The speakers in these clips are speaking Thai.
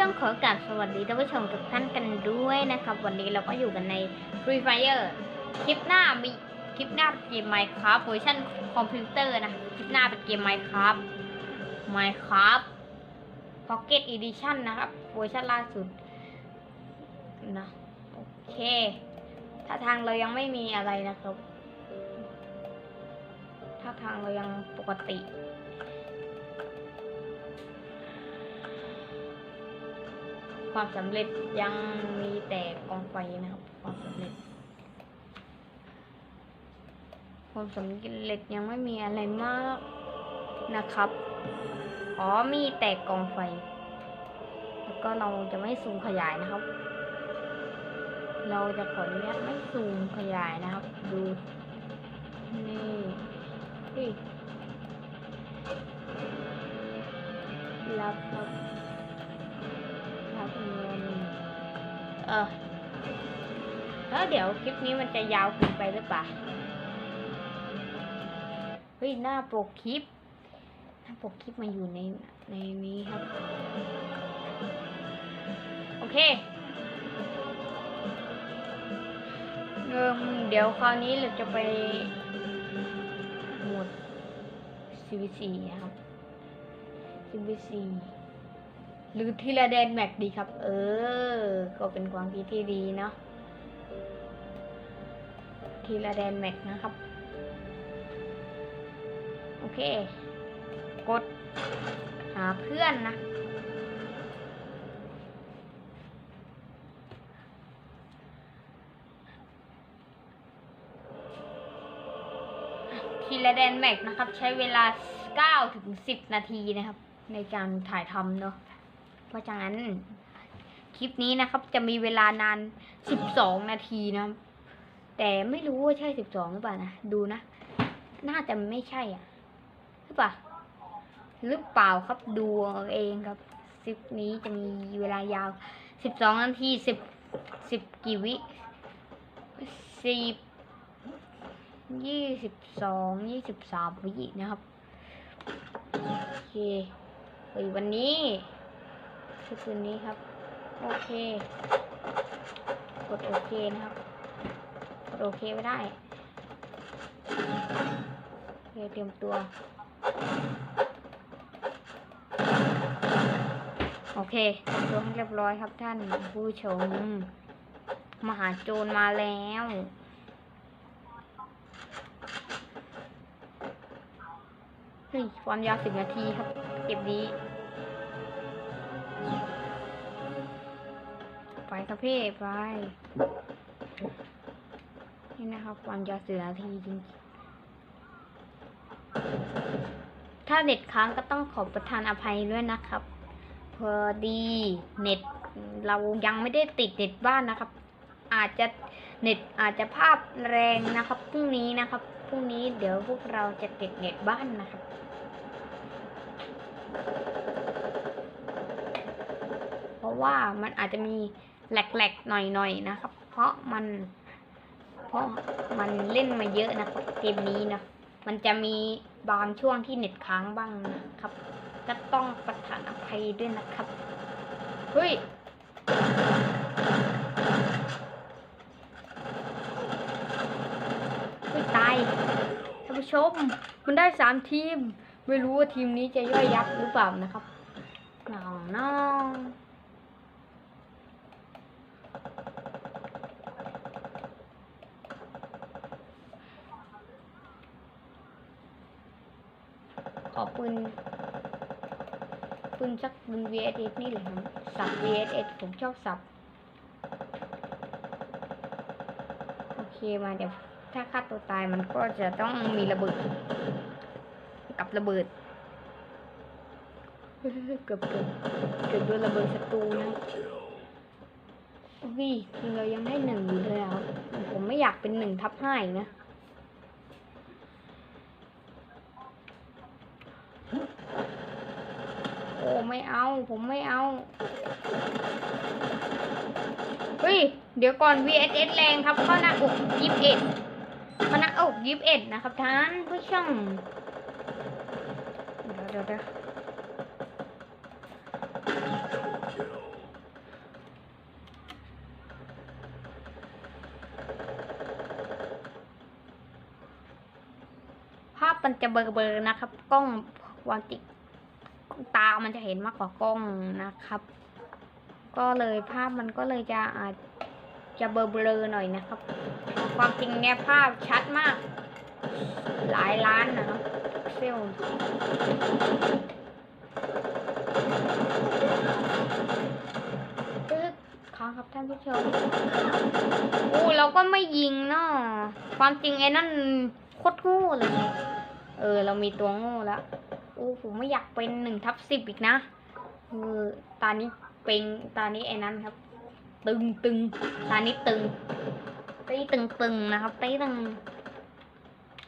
ต้องขอกราบสวัสดีท่านผู้ชมทุกท่านกันด้วยนะครับ วันนี้เราก็อยู่กันใน Free Fire คลิปหน้ามีคลิปหน้าเป็นเกม Minecraft เวอร์ชันคอมพิวเตอร์นะคลิปหน้าเป็นเกม Minecraft Minecraft Pocket Edition นะครับ เวอร์ชันล่าสุดนะโอเค ถ้าทางเรายังไม่มีอะไรนะครับ ถ้าทางเรายังปกติ ความสำเร็จยังมีแต่กองไฟนะครับ ความสำเร็จ ความสำเร็จยังไม่มีอะไรมากนะครับ อ๋อมีแต่กองไฟ แล้วก็เราจะไม่ซูมขยายนะครับ เราจะขออนุญาตไม่ซูมขยายนะครับ ดูนี่นี่รับครับ เออแล้วเดี๋ยวคลิปนี้มันจะยาวเกินไปหรือเปล่าเฮ้ยหน้าปกคลิป หน้าปกคลิปมาอยู่ในในนี้ครับ โอเคเออเดี๋ยวคราวนี้เราจะไปหมด CVC นะครับ CVC หรือทีละแดนแม็กดีครับ เออ ก็เป็นความคิดที่ดีเนาะทีละแดนแม็กนะครับ โอเค กดหาเพื่อนนะ ทีละแดนแม็กนะครับ ใช้เวลา 9 ถึง 10 นาทีนะครับ ในการถ่ายทำเนาะ เพราะฉะนั้นคลิปนี้นะครับ จะมีเวลานาน 12 นาทีนะแต่ไม่รู้ว่าใช่ 12 หรือเปล่านะ ดูนะ น่าจะไม่ใช่อะหรือเปล่าหรือเปล่าครับดูเอเองครับคลิปนี้จะมีเวลายาว 12 นาที 10 10 กี่วิ10ยี่สิบสองยี่สิบสามวินะครับ โอเควันนี้ คือคืนนี้ครับ โอเค กดโอเคนะครับ กดโอเคไม่ได้เคเตรียมตัว โอเคตัวให้เรียบร้อยครับท่านผู้ชม มหาโจรมาแล้วเฮ้ยความยาวสิบนาทีครับ เก็บนี้ ไปครับพี่ไป นี่นะครับความยาวสิบนาทีจริงๆถ้าเน็ตค้างก็ต้องขอประทานอภัยด้วยนะครับ พอดีเน็ตเรายังไม่ได้ติดเน็ตบ้านนะครับ อาจจะเน็ตอาจจะภาพแรงนะครับพรุ่งนี้นะครับพรุ่งนี้เดี๋ยวพวกเราจะติดเน็ตบ้านนะครับเพราะว่ามันอาจจะมี แหลกๆหน่อยๆนะครับ เพราะมัน เพราะมันเล่นมาเยอะนะครับเกมนี้นะมันจะมีบางช่วงที่เน็ตค้างบ้างนะครับ ก็ต้องประทานอภัยด้วยนะครับเฮ้ยเฮ้ยตายท่านผู้ชม มันได้สามทีม ไม่รู้ว่าทีมนี้จะย่อยยับหรือเปล่านะครับน้องน้อง ขอปืนปืนสักปืน VSS นี่เลยครับสับ VSS ผมชอบสับ โอเคมาเดี๋ยวถ้าฆ่าตัวตายมันก็จะต้องมีระเบิด กับระเบิด เกือบเกือบเกือบโดนระเบิดศัตรูนะวิทีเรายังได้หนึ่งอยู่เลยครับผมไม่อยากเป็นหนึ่งทับห้าอีกนะ โอ้ไม่เอา ผมไม่เอา เฮ้ย เดี๋ยวก่อน VSS แรงครับข้าหน้าอกยิบเอ็ดข้าหน้าอกยิบเอ็ดนะครับท่านผู้ชมเดี๋ยวเดี๋ยวเดี๋ยวภาพมันจะเบลอๆนะครับ กล้องวางติด ตามันจะเห็นมากกว่ากล้องนะครับ ก็เลยภาพมันก็เลยจะอาจจะเบลอๆหน่อยนะครับ ความจริงเนี่ยภาพชัดมาก หลายล้านนะครับเซลค้างครับท่านผู้ชมโอ้เราก็ไม่ยิงเนาะความจริงไอ้นั่นโคตรโง่เลย เออ เรามีตัวโง่แล้ว อ้ผมไม่อยากเป็นหนึ่งทับสิบอีกนะเออตานี้เป็นตานี้ไอ้นั้นครับ ตึงตึงตานี้ตึงตีตึงตึงนะครับตีตึง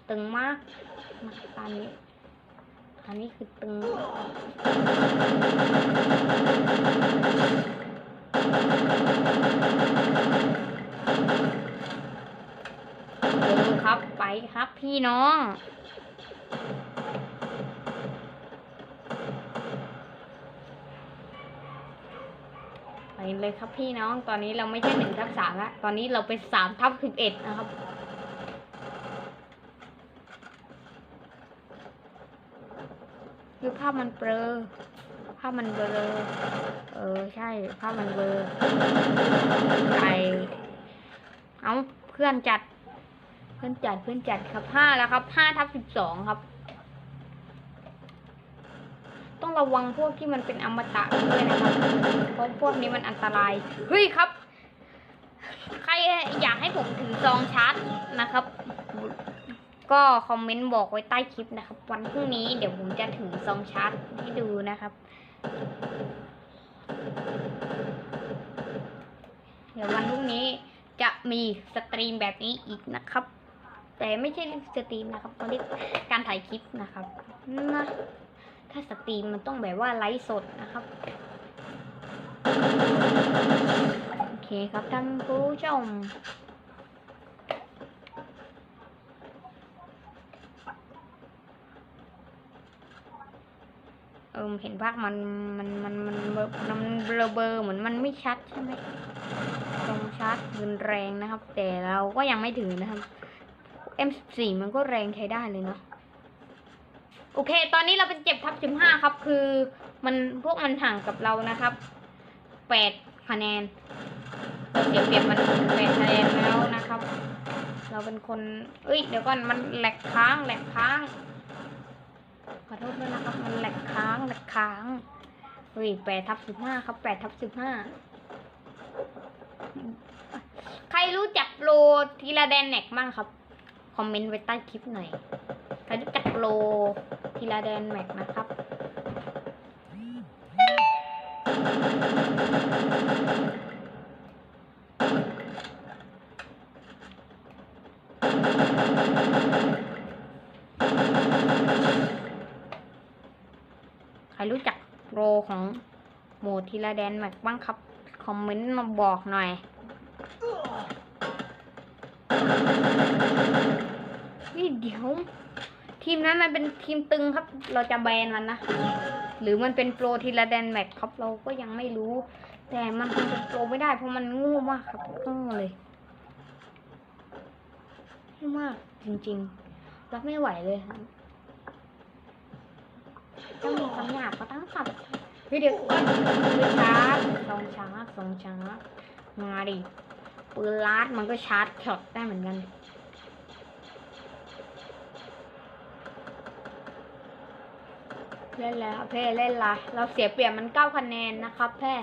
ตึงมากนะครับตานี้ตานี้คือตึงเออครับไปครับพี่น้อง ไปเลยครับพี่น้อง ตอนนี้เราไม่ใช่หนึ่งทับสามแล้วตอนนี้เราเป็นสามทับสิบเอ็ดนะครับ คือภาพมันเบลอ ภาพมันเบลอ เออใช่ ภาพมันเบลอไก่เอาเพื่อนจัด เพื่อนจัด เพื่อนจัดครับห้าแล้วครับห้าทับสิบสองครับ ต้องระวังพวกที่มันเป็นอมตะด้วยนะครับเพราะพวกนี้มันอันตรายเฮ้ยครับ ใครอยากให้ผมถือซองชาร์จนะครับ ก็คอมเมนต์บอกไว้ใต้คลิปนะครับ วันพรุ่งนี้เดี๋ยวผมจะถือซองชาร์จให้ดูนะครับ เดี๋ยววันพรุ่งนี้จะมีสตรีมแบบนี้อีกนะครับ แต่ไม่ใช่สตรีมนะครับเขาเรียกการถ่ายคลิปนะครับนะ ถ้าสตรีมมันต้องแบบว่าไลฟ์สดนะครับโอเคครับท่านผู้ชมเออเห็นภาพมันมันมันมันมันเบลอเบลอเหมือนมันไม่ชัดใช่ไหมตรงชัดรุนแรงนะครับ แต่เราก็ยังไม่ถึงนะครับ M14 มันก็แรงใช้ได้เลยเนาะ โอเค ตอนนี้เราเป็นเจ็บทับสิบห้าครับ คือมันพวกมันห่างกับเรานะครับแปดคะแนนเราเสียเปรียบมันแปดคะแนนแล้วนะครับ เราเป็นคน เอ้ย เดี๋ยวก่อน มันแหลกค้าง แหลกค้าง ขอโทษด้วยนะครับ มันแหลกค้าง แหลกค้าง เฮ้ยแปดทับสิบห้าครับแปดทับสิบห้า ใครรู้จักโปรทีละแดนแน็กบ้างครับ คอมเมนต์ไว้ใต้คลิปหน่อย ใครรู้จักโป ทีละแดนแม็กนะครับ ใครรู้จักโรของหมดทีละแดนแม็กบ้างครับ คอมเมนต์มาบอกหน่อยนี่เดี๋ยว ทีมนั้นมันเป็นทีมตึงครับ เราจะแบนมันนะ หรือมันเป็นโปรทีละแดนแม็กครับเราก็ยังไม่รู้ แต่มันคงเป็นโปรไม่ได้เพราะมันงูมากครับงูเลยงูมากจริงๆ รับไม่ไหวเลยครับต้องมีคำหยาบก็ต้องสับเฮ้ยเดี๋ยวก่อนปืนชาร์จสองชาร์จสองชาร์จมาดิปืนลาดมันก็ชาร์จช็อตได้เหมือนกัน เล่นแล้วครับเพ่เล่นละเราเสียเปรียบมันเก้าคะแนนนะครับเพ่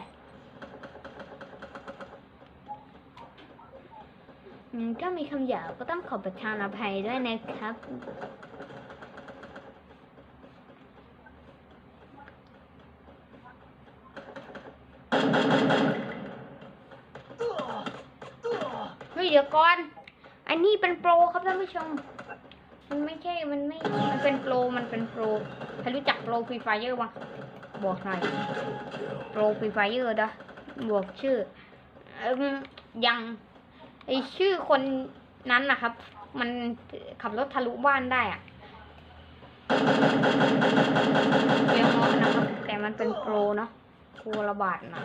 ก็มีคำหยาบก็ต้องขอประทานอภัยด้วยนะครับ เฮ้ยเดี๋ยวก่อน อันนี้เป็นโปรครับท่านผู้ชม มันไม่ใช่ มันไม่ มันเป็นโปร มันเป็นโปร ใครรู้จัก โปรฟรีไฟเออร์บ้าบอกหน่อยโปรฟรีไฟเออร์นะบอกชื่อยังไอชื่อคนนั้นนะครับ มันขับรถทะลุบ้านได้อะเรียงเงาะนะครับ แต่มันเป็นโปรเนาะโปรระบาดนะ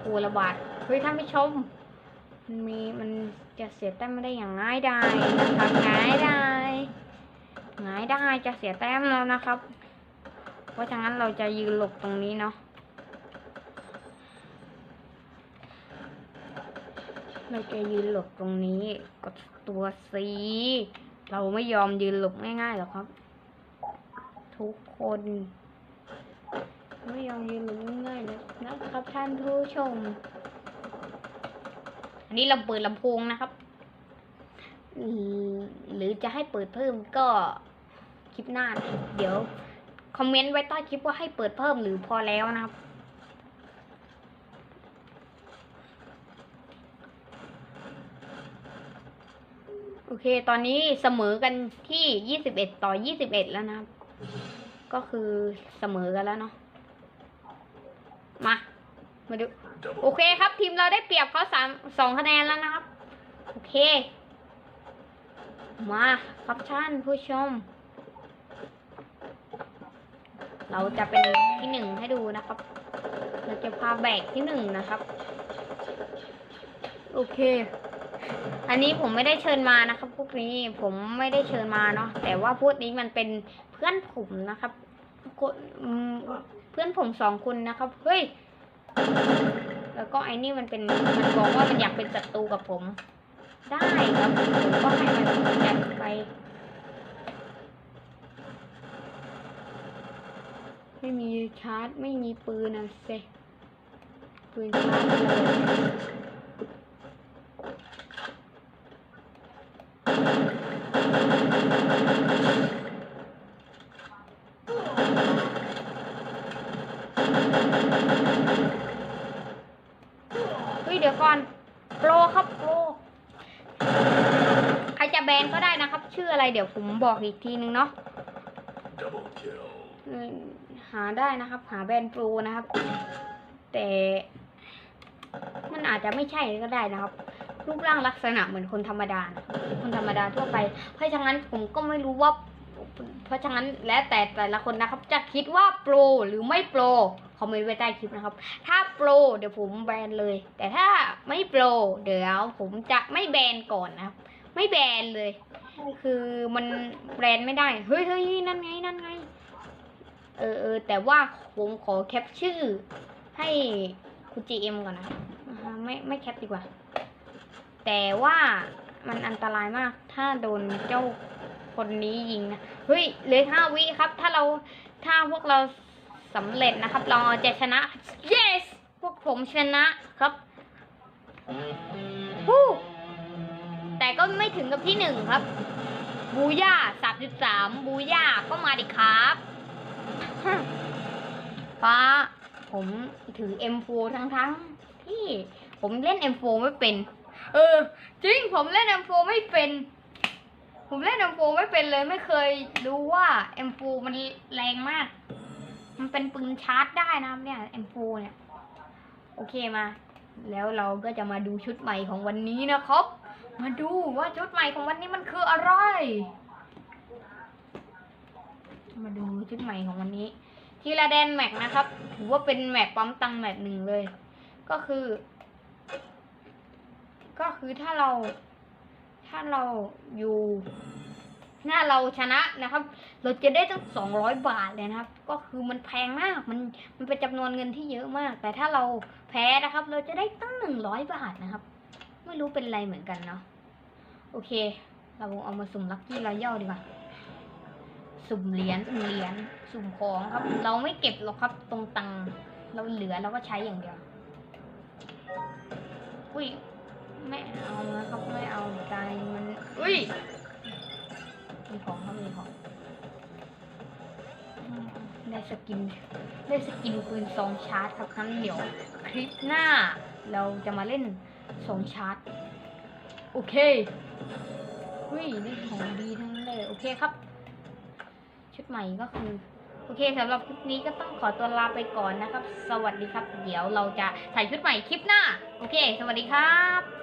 โปรระบาดเฮ้ยท่านผู้ชมมันมีมันจะเสียแต้มไม่ได้อย่างง่ายดายนะครับง่ายดายหงายได้จะเสียแต้มแล้วนะครับ เพราะฉะนั้นเราจะยืนหลบตรงนี้เนาะเราจะยืนหลบตรงนี้กดตัวซีเราไม่ยอมยืนหลบง่ายๆหรอกครับ ทุกคน ไม่ยอมยืนหลบง่ายๆเลยนะครับท่านผู้ชม อันนี้เราเปิดลำโพงนะครับหรือจะให้เปิดเพิ่มก็คลิปหน้า เดี๋ยว คอมเมนต์ไว้ใต้คลิปว่าให้เปิดเพิ่มหรือพอแล้วนะครับ โอเค ตอนนี้เสมอกันที่ยี่สิบเอ็ดต่อยี่สิบเอ็ดแล้วนะครับ ก็คือเสมอกันแล้วเนาะ มา มาดู โอเคครับ ทีมเราได้เปรียบเขาสามสองคะแนนแล้วนะครับ โอเค มาครับท่านผู้ชม เราจะเป็นที่หนึ่งให้ดูนะครับ เราจะพาแบกที่หนึ่งนะครับ โอเค อันนี้ผมไม่ได้เชิญมานะครับ พวกนี้ผมไม่ได้เชิญมาเนาะแต่ว่าพวกนี้มันเป็นเพื่อนผมนะครับคนอืมเพื่อนผมสองคนนะครับเฮ้ยแล้วก็ไอ้นี่มันเป็นมันบอกว่ามันอยากเป็นศัตรูกับผม ได้ครับผมก็ให้มันจัดไป ไม่มีชาร์จไม่มีปืนนะเซปืนชาร์จเลยเฮ้ยเดี๋ยวก่อนโปรครับโปรใครจะแบนก็ได้นะครับ ชื่ออะไรเดี๋ยวผมบอกอีกทีนึงเนาะ Double kill. อืม หาได้นะครับ หาแบรนด์โปรนะครับ แต่มันอาจจะไม่ใช่ก็ได้นะครับ รูปร่างลักษณะเหมือนคนธรรมดานะคนธรรมดาทั่วไป เพราะฉะนั้นผมก็ไม่รู้ว่า เพราะฉะนั้นแล้วแต่แต่ละคนนะครับ จะคิดว่าโปรหรือไม่โปรคอมเมนต์ไว้ใต้คลิปนะครับ ถ้าโปรเดี๋ยวผมแบนเลย แต่ถ้าไม่โปรเดี๋ยวผมจะไม่แบนก่อนนะครับ ไม่แบนเลย คือมันแบนไม่ได้ เฮ้ยเฮ้ยนั่นไงนั่นไง เออเออแต่ว่าผมขอแคปชื่อ ให้คุณ GM ก่อนนะอ่าฮะไม่ไม่แคปดีกว่า แต่ว่ามันอันตรายมาก ถ้าโดนเจ้าคนนี้ยิงนะเฮ้ยเหลือห้าวิครับ ถ้าเราถ้าพวกเราสำเร็จนะครับ เราจะชนะ yes พวกผมชนะครับฮู้แต่ก็ไม่ถึงกับที่หนึ่งครับ บูย่าสามสิบสามบูย่าก็มาดิครับ ฟ้าผมถือ M4 ทั้งทั้งที่ผมเล่น M4 ไม่เป็น เออ จริงผมเล่น M4 ไม่เป็น ผมเล่น M4 ไม่เป็นเลยไม่เคยรู้ว่า M4 มันแรงมาก มันเป็นปืนชาร์จได้นะเนี่ย M4 เนี่ย โอเคมา แล้วเราก็จะมาดูชุดใหม่ของวันนี้นะครับ มาดูว่าชุดใหม่ของวันนี้มันคืออะไร มาดูชุดใหม่ของวันนี้ ทีละแดนแม็กนะครับ ถือว่าเป็นแม็กปั๊มตังแม็กหนึ่งเลย ก็คือ ก็คือถ้าเรา ถ้าเราอยู่ ถ้าเราชนะนะครับ เราจะได้ตั้งสองร้อยบาทเลยนะครับ ก็คือมันแพงมาก มัน มันเป็นจำนวนเงินที่เยอะมาก แต่ถ้าเราแพ้นะครับ เราจะได้ตั้งหนึ่งร้อยบาทนะครับ ไม่รู้เป็นไรเหมือนกันเนาะ โอเค เราเอามาสุ่มลัคกี้รอยัลดีกว่า สุ่มเหรียญสุ่มเหรียญสุ่มของครับ เราไม่เก็บหรอกครับตรงตังเราเหลือเราก็ใช้อย่างเดียว อุ้ยไม่เอานะครับไม่เอาใจมันอุ้ยมีของครับมีของได้สกินได้สกินปืนซองชาร์จครับงั้นเดี๋ยวคลิปหน้าเราจะมาเล่นซองชาร์จ โอเคเฮ้ยได้ของดีทั้งนั้นเลย โอเคครับ ใหม่ก็คือ โอเคสำหรับคลิปนี้ก็ต้องขอตัวลาไปก่อนนะครับ สวัสดีครับ เดี๋ยวเราจะถ่ายชุดใหม่คลิปหน้า โอเค สวัสดีครับ